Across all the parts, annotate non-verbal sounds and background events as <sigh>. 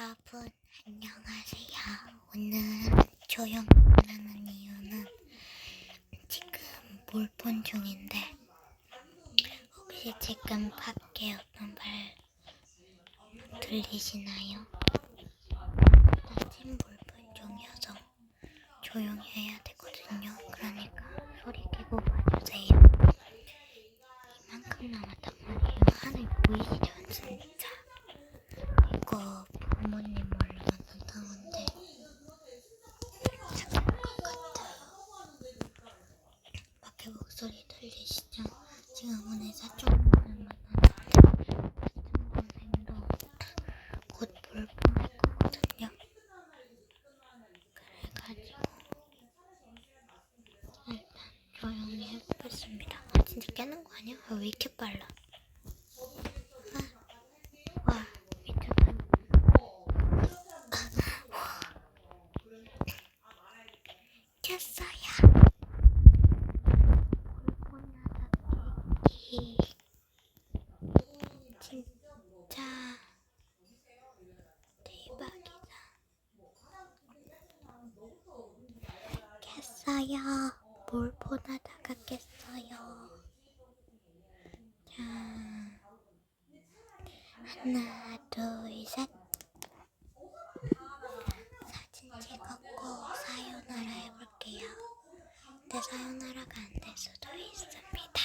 여러분 안녕하세요. 오늘 조용 하는 이유는 지금 몰폰 중인데 혹시 지금 밖에 어떤 말 들리시나요? 아침 몰폰 중이어서 조용히 해야 되거든요. 그러니까 소리 끼고 봐주세요. 이만큼 남았단 말이에요. 하늘 보이시죠? 진짜. 이거 부모님 몰라서 나오는데 잠깐 것 같아요. 밖에 목소리 들리시죠? 지금 오늘 사촌분을 만나는데 사촌동생도 곧볼 뻔할 거거든요. 그래가지고 일단 조용히 해보겠습니다. 아, 진짜 깨는 거 아니야? 왜 이렇게 빨라? 아, 와 미쳤다. <laughs> 켰어요. 이 진짜 대박이다. 깼어요. 뭘 보다다가 깼어요. 자, 하나, 둘, 셋. 사진 찍었고 사요나라 해볼게요. 근데 사요나라가 안 될 수도 있습니다.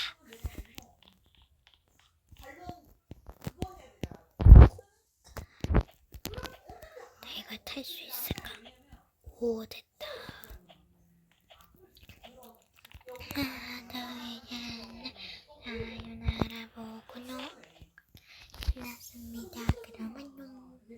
내가 탈 수 있을까? 오 됐다. 아,